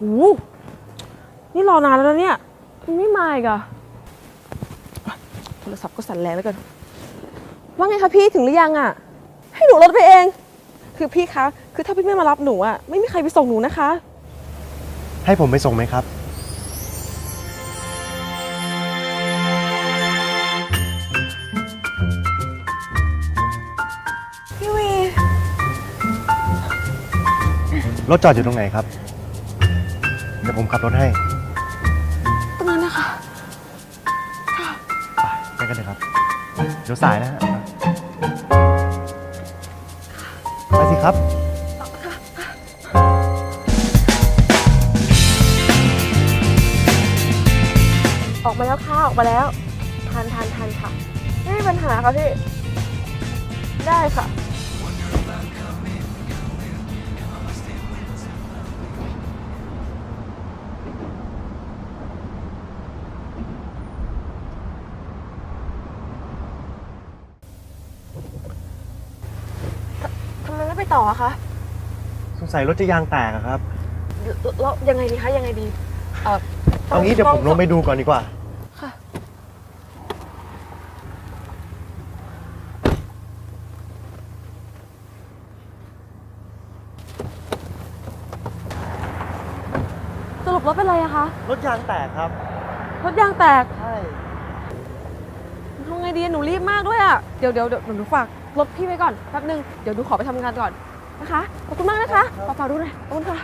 หูนี่รอนานแล้วเนี่ยไม่มาอีกอะโทรศัพท์ก็สั่นแรงแล้วกัน ว่าไงคะพี่ถึงหรือยังอะให้หนูรถไปเอง คือพี่คะ คือถ้าพี่ไม่มารับหนูอะไม่มีใครไปส่งหนูนะคะ ให้ผมไปส่งไหมครับ พี่วี รถจอดอยู่ตรงไหนครับ ดี๋ยวผมขับรถให้ ตรงนั้นนะคะไปกันเลยครับ เดี๋ยวสายนะฮะไปสิครับ ออกมาแล้วค่ะ ออกมาแล้ว ทานทานทานค่ะ ไม่มีปัญหาค่ะพี่ ได้ค่ะ ต่ออะคะสงสัยรถจะยางแตกอะครับ แล้วแล้วยังไงดีคะยังไงดีเออเอางี้เดี๋ยวผมลงไปดูก่อนดีกว่า ค่ะ สรุปรถเป็นไรอะคะรถยางแตกครับ รถยางแตกใช่ ทำไงดีหนูรีบมากด้วยอะเดี๋ยวเดี๋ยวเดี๋ยวหนูฝากรถพี่ไว้ก่อนแป๊บนึงเดี๋ยวหนูขอไปทำงานก่อน นะคะ ขอบคุณมากนะคะฝากฝากดูหน่อยขอบคุณค่ะ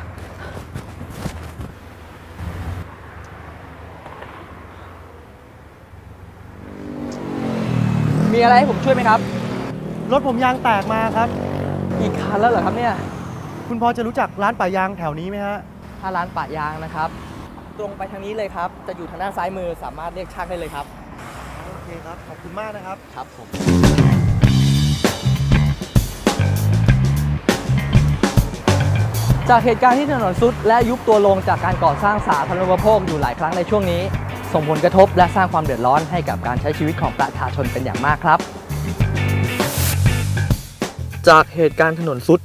มีอะไรให้ผมช่วยไหมครับ รถผมยางแตกมาครับ อีกคันแล้วเหรอครับเนี่ย คุณพอจะรู้จักร้านป่ายางแถวนี้ไหมฮะ ถ้าร้านปะยางนะครับ ตรงไปทางนี้เลยครับ จะอยู่ทางด้านซ้ายมือสามารถเรียกช่างได้เลยครับ โอเคครับ ขอบคุณมากนะครับ ครับผม จากเหตุการณ์ที่ถนนซุดและยุบตัวลงจากการก่อสร้างสาธารณูปโภคอยู่หลายครั้งในช่วงนี้ ส่งผลกระทบและสร้างความเดือดร้อนให้กับการใช้ชีวิตของประชาชนเป็นอย่างมากครับ จากเหตุการณ์ถนนซุด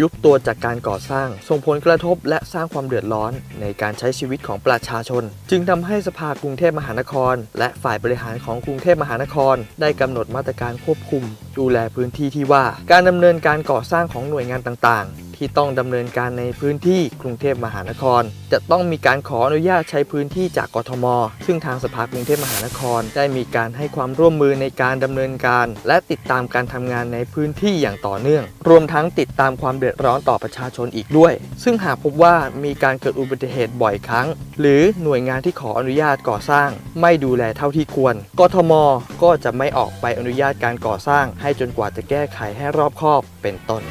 ยุบตัวจากการก่อสร้าง ส่งผลกระทบและสร้างความเดือดร้อนในการใช้ชีวิตของประชาชน จึงทำให้สภากรุงเทพมหานคร และฝ่ายบริหารของกรุงเทพมหานคร ได้กำหนดมาตรการควบคุม ดูแลพื้นที่ที่ว่า การดำเนินการก่อสร้างของหน่วยงานต่างๆ ที่ต้องดำเนินการในพื้นที่กรุงเทพมหานคร จะต้องมีการขออนุญาตใช้พื้นที่จากกทม ซึ่งทางสภากรุงเทพมหานคร ได้มีการให้ความร่วมมือในการดำเนินการ และติดตามการทำงานในพื้นที่อย่างต่อเนื่อง รวมทั้งติดตามความเดือดร้อนต่อประชาชนอีกด้วย ซึ่งหากพบว่ามีการเกิดอุบัติเหตุบ่อยครั้ง หรือหน่วยงานที่ขออนุญาตก่อสร้าง ไม่ดูแลเท่าที่ควร กทม ก็จะไม่ออกใบอนุญาตการก่อสร้าง ให้จนกว่าจะแก้ไขให้รอบคอบเป็นต้น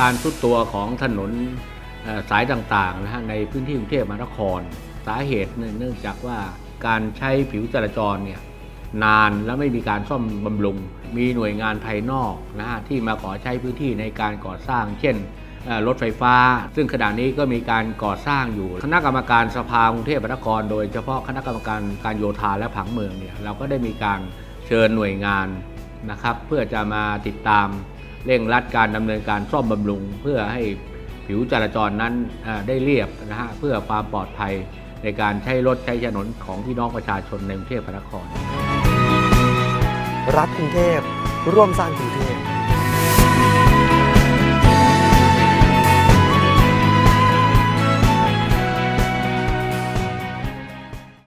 การทุดตัวของถนนสายต่างๆนะฮะในพื้นที่กรุงเทพมหานคร สาเหตุเนื่องจากว่าการใช้ผิวจราจรเนี่ยนานและไม่มีการซ่อมบำรุง มีหน่วยงานภายนอกนะฮะที่มาขอใช้พื้นที่ในการก่อสร้าง เช่นรถไฟฟ้า ซึ่งขณะนี้ก็มีการก่อสร้างอยู่ คณะกรรมการสภากรุงเทพมหานคร โดยเฉพาะคณะกรรมการการโยธาและผังเมืองเนี่ยเราก็ได้มีการเชิญหน่วยงานนะครับเพื่อจะมาติดตาม เร่งรัดการดำเนินการซ่อมบำรุง เพื่อให้ผิวจราจรนั้นได้เรียบนะฮะเพื่อความปลอดภัยในการใช้รถใช้ถนนของพี่น้องประชาชนในกรุงเทพมหานคร รักกรุงเทพร่วมสร้างกรุงเทพ